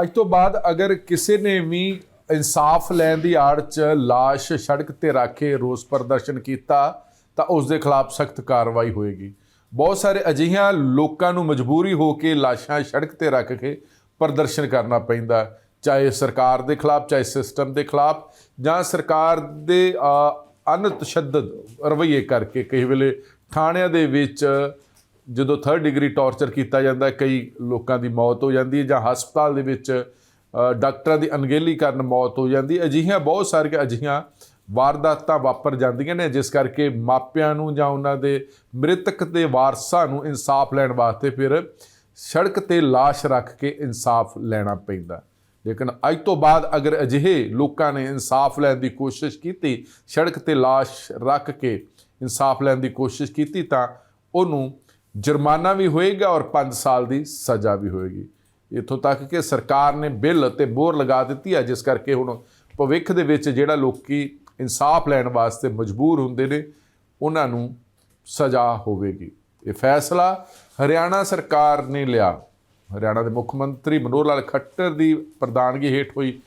ਅੱਜ ਤੋਂ ਬਾਅਦ ਅਗਰ ਕਿਸੇ ਨੇ ਵੀ ਇਨਸਾਫ ਲੈਣ ਦੀ ਆੜ 'ਚ ਲਾਸ਼ ਸੜਕ ਤੇ ਰੱਖ ਕੇ ਰੋਸ ਪ੍ਰਦਰਸ਼ਨ ਕੀਤਾ, ਤਾਂ ਉਸ ਦੇ ਖਿਲਾਫ ਸਖਤ ਕਾਰਵਾਈ ਹੋਏਗੀ। ਬਹੁਤ ਸਾਰੇ ਅਜਿਹੀਆਂ ਲੋਕਾਂ ਨੂੰ ਮਜਬੂਰੀ ਹੋ ਕੇ ਲਾਸ਼ਾਂ ਸੜਕ ਤੇ ਰੱਖ ਕੇ ਪ੍ਰਦਰਸ਼ਨ ਕਰਨਾ ਪੈਂਦਾ ਚਾਹੇ ਸਰਕਾਰ ਦੇ ਖਿਲਾਫ, ਚਾਹੇ ਸਿਸਟਮ ਦੇ ਖਿਲਾਫ, ਜਾਂ ਸਰਕਾਰ ਦੇ ਅਨ ਤਸ਼ੱਦਦ ਰਵੱਈਏ ਕਰਕੇ ਕਈ ਵੇਲੇ ਥਾਣਿਆਂ ਦੇ ਵਿੱਚ ਜਦੋਂ 3rd ਡਿਗਰੀ ਟਾਰਚਰ ਕੀਤਾ ਜਾਂਦਾ ਹੈ, ਕਈ ਲੋਕਾਂ ਦੀ ਮੌਤ ਹੋ ਜਾਂਦੀ ਹੈ ਜਾਂ ਹਸਪਤਾਲ ਦੇ ਵਿੱਚ ਅ, ਡਾਕਟਰਾਂ ਦੀ ਅਣਗਹਿਲੀ ਕਾਰਨ ਮੌਤ ਹੋ ਜਾਂਦੀ ਹੈ ਅਜਿਹੀਆਂ ਬਹੁਤ ਸਾਰੀਆਂ ਅਜਿਹੀਆਂ ਵਾਰਦਾਤਾਂ ਵਾਪਰ ਜਾਂਦੀਆਂ ਨੇ ਜਿਸ ਕਰਕੇ ਮਾਪਿਆਂ ਨੂੰ ਜਾਂ ਉਹਨਾਂ ਦੇ ਮ੍ਰਿਤਕ ਦੇ ਵਾਰਸਾਂ ਨੂੰ ਇਨਸਾਫ ਲੈਣ ਵਾਸਤੇ ਫਿਰ ਸੜਕ ਤੇ লাশ ਰੱਖ ਕੇ ਇਨਸਾਫ ਲੈਣਾ ਪੈਂਦਾ ਲੇਕਿਨ ਅੱਜ ਤੋਂ ਬਾਅਦ ਅਗਰ ਅਜਿਹੇ ਲੋਕਾਂ ਨੇ ਇਨਸਾਫ ਲੈਣ ਦੀ ਕੋਸ਼ਿਸ਼ ਕੀਤੀ ਸੜਕ ਤੇ লাশ ਰੱਖ ਕੇ ਇਨਸਾਫ ਲੈਣ ਦੀ ਕੋਸ਼ਿਸ਼ ਕੀਤੀ ਤਾਂ ਉਹਨੂੰ ਜੁਰਮਾਨਾ ਵੀ ਹੋਏਗਾ ਔਰ 5 ਸਾਲ ਦੀ ਸਜ਼ਾ ਵੀ ਹੋਏਗੀ। ਇੱਥੋਂ ਤੱਕ ਕਿ ਸਰਕਾਰ ਨੇ ਬਿੱਲ ਤੇ ਬੋਰ ਲਗਾ ਦਿੱਤੀ ਹੈ ਜਿਸ ਕਰਕੇ ਹੁਣ ਭਵਿੱਖ ਦੇ ਵਿੱਚ ਜਿਹੜਾ ਲੋਕੀ ਇਨਸਾਫ ਲੈਣ ਵਾਸਤੇ ਮਜਬੂਰ ਹੁੰਦੇ ਨੇ, ਉਹਨਾਂ ਨੂੰ ਸਜ਼ਾ ਹੋਵੇਗੀ। ਇਹ ਫੈਸਲਾ ਹਰਿਆਣਾ ਸਰਕਾਰ ਨੇ ਲਿਆ। ਹਰਿਆਣਾ ਦੇ ਮੁੱਖ ਮੰਤਰੀ ਮਨੋਹਰ ਲਾਲ ਖੱਟਰ ਦੀ ਪ੍ਰਧਾਨਗੀ ਹੇਠ ਹੋਈ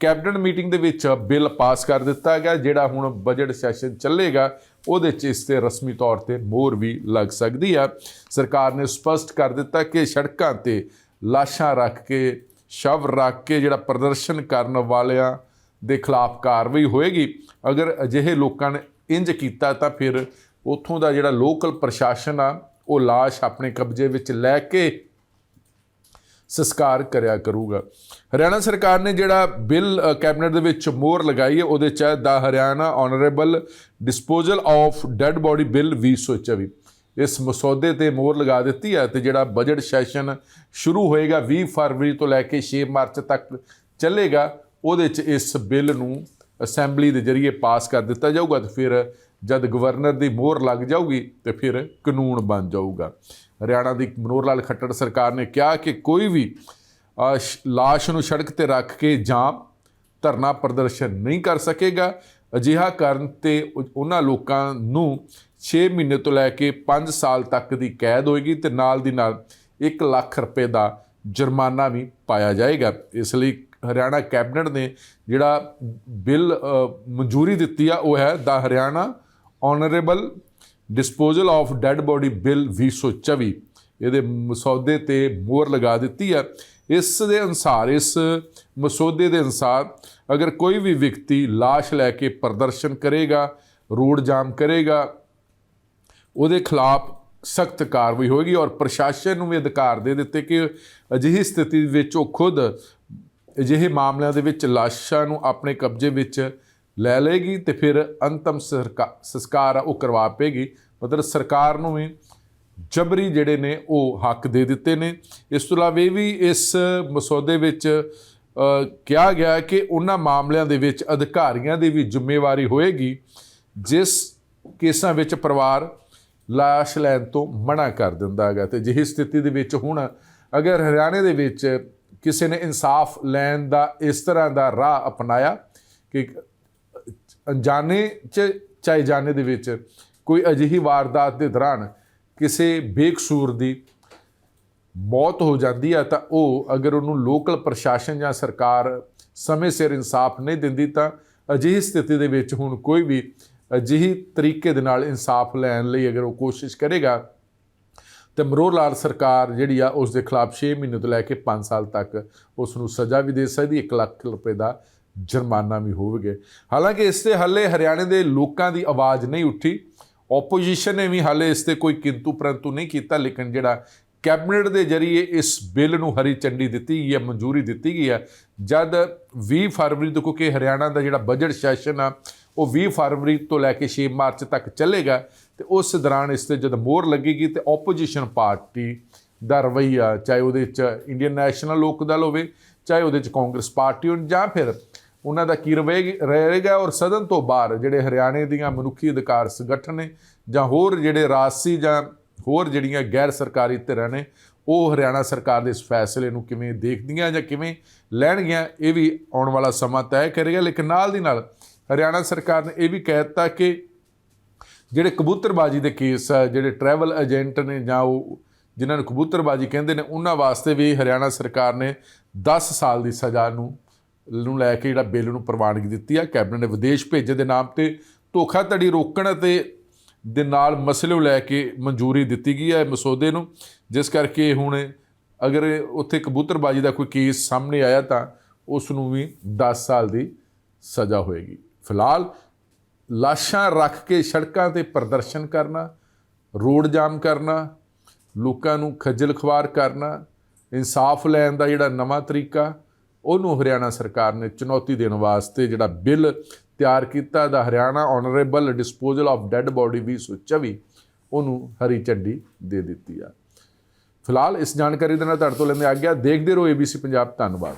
ਕੈਬਨਿਟ ਮੀਟਿੰਗ ਦੇ ਵਿੱਚ ਬਿੱਲ ਪਾਸ ਕਰ ਦਿੱਤਾ ਗਿਆ, ਜਿਹੜਾ ਹੁਣ ਬਜਟ ਸੈਸ਼ਨ ਚੱਲੇਗਾ ਉਹਦੇ 'ਚ ਇਸ ਤੇ ਰਸਮੀ ਤੌਰ ਤੇ ਮੋਹਰ ਵੀ ਲੱਗ ਸਕਦੀ ਆ। ਸਰਕਾਰ ਨੇ ਸਪਸ਼ਟ ਕਰ ਦਿੱਤਾ ਕਿ ਸੜਕਾਂ ਤੇ ਲਾਸ਼ਾਂ ਰੱਖ ਕੇ, ਸ਼ਵ ਰੱਖ ਕੇ ਜਿਹੜਾ ਪ੍ਰਦਰਸ਼ਨ ਕਰਨ ਵਾਲਿਆਂ ਦੇ ਖਿਲਾਫ ਕਾਰਵਾਈ ਹੋਏਗੀ। ਅਗਰ ਅਜਿਹੇ ਲੋਕਾਂ ਨੇ ਇੰਜ ਕੀਤਾ ਤਾਂ ਫਿਰ ਉੱਥੋਂ ਦਾ ਜਿਹੜਾ ਲੋਕਲ ਪ੍ਰਸ਼ਾਸਨ ਆ, ਉਹ ਲਾਸ਼ ਆਪਣੇ ਕਬਜ਼ੇ ਵਿੱਚ ਲੈ ਕੇ ਸੰਸਕਾਰ ਕਰਿਆ ਕਰੂਗਾ। ਹਰਿਆਣਾ ਸਰਕਾਰ ਨੇ ਜਿਹੜਾ ਬਿੱਲ ਕੈਬਨਿਟ ਦੇ ਵਿੱਚ ਮੋਹਰ ਲਗਾਈ ਹੈ, ਉਹਦੇ ਚ ਹੈ ਦਾ Haryana honourable disposal of dead body bill 2024 ਇਸ ਮਸੌਦੇ ਤੇ ਮੋਹਰ ਲਗਾ ਦਿੱਤੀ ਹੈ ਤੇ ਜਿਹੜਾ ਬਜਟ ਸੈਸ਼ਨ ਸ਼ੁਰੂ ਹੋਏਗਾ 20 ਫਰਵਰੀ ਤੋਂ ਲੈ ਕੇ 6 ਮਾਰਚ ਤੱਕ ਚੱਲੇਗਾ, ਉਹਦੇ ਚ ਇਸ ਬਿੱਲ ਨੂੰ ਅਸੈਂਬਲੀ ਦੇ ਜ਼ਰੀਏ ਪਾਸ ਕਰ ਦਿੱਤਾ ਜਾਊਗਾ ਤੇ ਫਿਰ ਜਦ ਗਵਰਨਰ ਦੀ ਮੋਹਰ ਲੱਗ ਜਾਊਗੀ ਤੇ ਫਿਰ ਕਾਨੂੰਨ ਬਣ ਜਾਊਗਾ। ਹਰਿਆਣਾ ਦੀ ਮਨੋਹਰ ਲਾਲ ਖੱਟੜ ਸਰਕਾਰ ਨੇ ਕਿਹਾ ਕਿ ਕੋਈ ਵੀ ਲਾਸ਼ ਨੂੰ ਸੜਕ ਤੇ ਰੱਖ ਕੇ ਜਾਂ ਧਰਨਾ ਪ੍ਰਦਰਸ਼ਨ ਨਹੀਂ ਕਰ ਸਕੇਗਾ। ਅਜਿਹਾ ਕਰਨ ਤੇ ਉਹਨਾਂ ਲੋਕਾਂ ਨੂੰ 6 ਮਹੀਨੇ ਤੋਂ ਲੈ ਕੇ 5 ਸਾਲ ਤੱਕ ਦੀ ਕੈਦ ਹੋਏਗੀ ਤੇ ਨਾਲ ਦੀ ਨਾਲ 1 ਲੱਖ ਰੁਪਏ ਦਾ ਜੁਰਮਾਨਾ ਵੀ ਪਾਇਆ ਜਾਏਗਾ। ਇਸ ਲਈ ਹਰਿਆਣਾ ਕੈਬਨਿਟ ਨੇ ਜਿਹੜਾ ਬਿੱਲ ਮਨਜ਼ੂਰੀ ਦਿੱਤੀ ਆ, ਉਹ ਹੈ ਦਾ Haryana honourable disposal of dead body bill 2024 ਇਹਦੇ ਮਸੌਦੇ ਤੇ ਮੋਹਰ ਲਗਾ ਦਿੱਤੀ ਹੈ। ਇਸ ਦੇ ਅਨੁਸਾਰ, ਇਸ ਮਸੌਦੇ ਦੇ ਅਨੁਸਾਰ ਅਗਰ ਕੋਈ ਵੀ ਵਿਅਕਤੀ ਲਾਸ਼ ਲੈ ਕੇ ਪ੍ਰਦਰਸ਼ਨ ਕਰੇਗਾ, ਰੋਡ ਜਾਮ ਕਰੇਗਾ, ਉਹਦੇ ਖਿਲਾਫ ਸਖਤ ਕਾਰਵਾਈ ਹੋਏਗੀ ਔਰ ਪ੍ਰਸ਼ਾਸਨ ਨੂੰ ਵੀ ਅਧਿਕਾਰ ਦੇ ਦਿੱਤੇ ਕਿ ਅਜਿਹੀ ਸਥਿਤੀ ਵਿੱਚ ਉਹ ਖੁਦ ਅਜਿਹੇ ਮਾਮਲਿਆਂ ਦੇ ਵਿੱਚ ਲਾਸ਼ਾਂ ਨੂੰ ਆਪਣੇ ਕਬਜ਼ੇ ਵਿੱਚ ਲੈ ਲਏਗੀ ਤੇ ਫਿਰ ਅੰਤਮ ਸਰਕਾ- ਸੰਸਕਾਰ ਆ, ਉਹ ਕਰਵਾ ਪਏਗੀ। ਮਤਲਬ ਸਰਕਾਰ ਨੂੰ ਵੀ ਜਬਰੀ ਜਿਹੜੇ ਨੇ, ਉਹ ਹੱਕ ਦੇ ਦਿੱਤੇ ਨੇ। ਇਸ ਤੋਂ ਇਲਾਵਾ ਇਹ ਵੀ ਇਸ ਮਸੌਦੇ ਵਿੱਚ ਕਿਹਾ ਗਿਆ ਕਿ ਉਹਨਾਂ ਮਾਮਲਿਆਂ ਦੇ ਵਿੱਚ ਅਧਿਕਾਰੀਆਂ ਦੀ ਵੀ ਜ਼ਿੰਮੇਵਾਰੀ ਹੋਏਗੀ, ਜਿਸ ਕੇਸਾਂ ਵਿੱਚ ਪਰਿਵਾਰ ਲਾਸ਼ ਲੈਣ ਤੋਂ ਮਨਾ ਕਰ ਦਿੰਦਾ ਹੈਗਾ। ਤੇ ਜਿਹੀ ਸਥਿਤੀ ਦੇ ਵਿੱਚ ਹੁਣ ਅਗਰ ਹਰਿਆਣੇ ਦੇ ਵਿੱਚ ਕਿਸੇ ਨੇ ਇਨਸਾਫ ਲੈਣ ਦਾ ਇਸ ਤਰ੍ਹਾਂ ਦਾ ਰਾਹ ਅਪਣਾਇਆ ਕਿ ਅਣਜਾਣੇ ਚ ਚਾਹੇ ਜਾਣੇ ਦੇ ਵਿੱਚ ਕੋਈ ਅਜਿਹੀ ਵਾਰਦਾਤ ਦੇ ਦੌਰਾਨ ਕਿਸੇ ਬੇਕਸੂਰ ਦੀ ਮੌਤ ਹੋ ਜਾਂਦੀ ਹੈ ਤਾਂ ਉਹ ਅਗਰ ਉਹਨੂੰ ਲੋਕਲ ਪ੍ਰਸ਼ਾਸਨ ਜਾਂ ਸਰਕਾਰ ਸਮੇਂ ਸਿਰ ਇਨਸਾਫ ਨਹੀਂ ਦਿੰਦੀ ਤਾਂ ਅਜਿਹੀ ਸਥਿਤੀ ਦੇ ਵਿੱਚ ਹੁਣ ਕੋਈ ਵੀ ਅਜਿਹੀ ਤਰੀਕੇ ਦੇ ਨਾਲ ਇਨਸਾਫ ਲੈਣ ਲਈ ਅਗਰ ਉਹ ਕੋਸ਼ਿਸ਼ ਕਰੇਗਾ ਤੇ ਮਰੋਰ ਲਾਲ ਸਰਕਾਰ ਜਿਹੜੀ ਆ ਉਸ ਦੇ ਖਿਲਾਫ 6 ਮਹੀਨੇ ਤੋਂ ਲੈ ਕੇ 5 ਸਾਲ ਤੱਕ ਉਸ ਨੂੰ ਸਜ਼ਾ ਵੀ ਦੇ ਸਕਦੀ 1 ਲੱਖ ਰੁਪਏ ਦਾ ਜੁਰਮਾਨਾ ਵੀ ਹੋਵੇਗਾ। ਹਾਲਾਂਕਿ ਇਸ ਤੇ ਹੱਲੇ ਹਰਿਆਣੇ ਦੇ ਲੋਕਾਂ ਦੀ ਆਵਾਜ਼ ਨਹੀਂ ਉੱਠੀ। ਆਪੋਜੀਸ਼ਨ ਨੇ ਵੀ ਹਾਲੇ ਇਸ ਤੇ ਕੋਈ ਕਿੰਤੂ ਪਰੰਤੂ ਨਹੀਂ ਕੀਤਾ, ਲੇਕਿਨ ਜਿਹੜਾ ਕੈਬਨਿਟ ਦੇ ਜ਼ਰੀਏ ਇਸ ਬਿੱਲ ਨੂੰ ਹਰੀ ਝੰਡੀ ਦਿੱਤੀ ਗਈ ਹੈ, ਮਨਜ਼ੂਰੀ ਦਿੱਤੀ ਗਈ ਹੈ। ਜਦ 20 ਫਰਵਰੀ ਤੋਂ, ਕਿਉਂਕਿ ਹਰਿਆਣਾ ਦਾ ਜਿਹੜਾ ਬਜਟ ਸੈਸ਼ਨ ਆ, ਉਹ 20 ਫਰਵਰੀ ਤੋਂ ਲੈ ਕੇ 6 ਮਾਰਚ ਤੱਕ ਚੱਲੇਗਾ, ਤੇ ਉਸ ਦੌਰਾਨ ਇਸ ਤੇ ਜਦ ਮੋਹਰ ਲੱਗੇਗੀ, ਤੇ ਆਪੋਜੀਸ਼ਨ ਪਾਰਟੀ ਦਾ ਰਵਈਆ, ਚਾਹੇ ਉਹਦੇ ਚ ਇੰਡੀਅਨ ਨੈਸ਼ਨਲ ਲੋਕ ਦਲ ਹੋਵੇ, ਚਾਹੇ ਉਹਦੇ ਚ ਕਾਂਗਰਸ ਪਾਰਟੀ ਹੋਣ, ਜਾਂ ਫਿਰ ਉਹਨਾਂ ਦਾ ਕੀ ਰਵੇ ਰਹੇਗਾ ਔਰ ਸਦਨ ਤੋਂ ਬਾਹਰ ਜਿਹੜੇ ਹਰਿਆਣੇ ਦੀਆਂ ਮਨੁੱਖੀ ਅਧਿਕਾਰ ਸੰਗਠਨ ਨੇ ਜਾਂ ਹੋਰ ਜਿਹੜੇ ਰਾਜਸੀ ਜਾਂ ਹੋਰ ਜਿਹੜੀਆਂ ਗੈਰ ਸਰਕਾਰੀ ਧਿਰਾਂ ਨੇ, ਉਹ ਹਰਿਆਣਾ ਸਰਕਾਰ ਦੇ ਇਸ ਫੈਸਲੇ ਨੂੰ ਕਿਵੇਂ ਦੇਖਦੀਆਂ ਜਾਂ ਕਿਵੇਂ ਲੈਣਗੀਆਂ, ਇਹ ਵੀ ਆਉਣ ਵਾਲਾ ਸਮਾਂ ਤੈਅ ਕਰੇਗਾ। ਲੇਕਿਨ ਨਾਲ ਦੀ ਨਾਲ ਹਰਿਆਣਾ ਸਰਕਾਰ ਨੇ ਇਹ ਵੀ ਕਹਿ ਦਿੱਤਾ ਕਿ ਜਿਹੜੇ ਕਬੂਤਰਬਾਜੀ ਦੇ ਕੇਸ ਆ, ਜਿਹੜੇ ਟਰੈਵਲ ਏਜੰਟ ਨੇ ਜਾਂ ਉਹ ਜਿਨ੍ਹਾਂ ਨੂੰ ਕਬੂਤਰਬਾਜੀ ਕਹਿੰਦੇ ਨੇ, ਉਹਨਾਂ ਵਾਸਤੇ ਵੀ ਹਰਿਆਣਾ ਸਰਕਾਰ ਨੇ 10 ਸਾਲ ਦੀ ਸਜ਼ਾ ਨੂੰ ਨੂੰ ਲੈ ਕੇ ਜਿਹੜਾ ਬਿੱਲ ਨੂੰ ਪ੍ਰਵਾਨਗੀ ਦਿੱਤੀ ਆ, ਕੈਬਨਿਟ ਨੇ ਵਿਦੇਸ਼ ਭੇਜੇ ਦੇ ਨਾਮ ਤੇ ਧੋਖਾਧੜੀ ਰੋਕਣ ਅਤੇ ਦੇ ਨਾਲ ਮਸਲੇ ਨੂੰ ਲੈ ਕੇ ਮਨਜ਼ੂਰੀ ਦਿੱਤੀ ਗਈ ਹੈ ਮਸੌਦੇ ਨੂੰ, ਜਿਸ ਕਰਕੇ ਹੁਣ ਅਗਰ ਉੱਥੇ ਕਬੂਤਰਬਾਜੀ ਦਾ ਕੋਈ ਕੇਸ ਸਾਹਮਣੇ ਆਇਆ ਤਾਂ ਉਸ ਨੂੰ ਵੀ 10 ਸਾਲ ਦੀ ਸਜ਼ਾ ਹੋਏਗੀ। ਫਿਲਹਾਲ ਲਾਸ਼ਾਂ ਰੱਖ ਕੇ ਸੜਕਾਂ ਤੇ ਪ੍ਰਦਰਸ਼ਨ ਕਰਨਾ, ਰੋਡ ਜਾਮ ਕਰਨਾ, ਲੋਕਾਂ ਨੂੰ ਖੱਜਲ ਖਵਾਰ ਕਰਨਾ, ਇਨਸਾਫ ਲੈਣ ਦਾ ਜਿਹੜਾ ਨਵਾਂ ਤਰੀਕਾ ਉਹਨੂੰ ਹਰਿਆਣਾ ਸਰਕਾਰ ਨੇ ਚੁਣੌਤੀ ਦੇਣ ਵਾਸਤੇ ਜਿਹੜਾ ਬਿੱਲ ਤਿਆਰ ਕੀਤਾ ਦਾ Haryana honourable disposal of dead body 2024 ਉਹਨੂੰ ਹਰੀ ਝੰਡੀ ਦੇ ਦਿੱਤੀ ਆ। ਫਿਲਹਾਲ ਇਸ ਜਾਣਕਾਰੀ ਦੇ ਨਾਲ ਤੁਹਾਡੇ ਤੋਂ ਲੈਂਦੇ ਆ ਗਿਆ ਦੇਖਦੇ ਰਹੋ ABC ਪੰਜਾਬ। ਧੰਨਵਾਦ।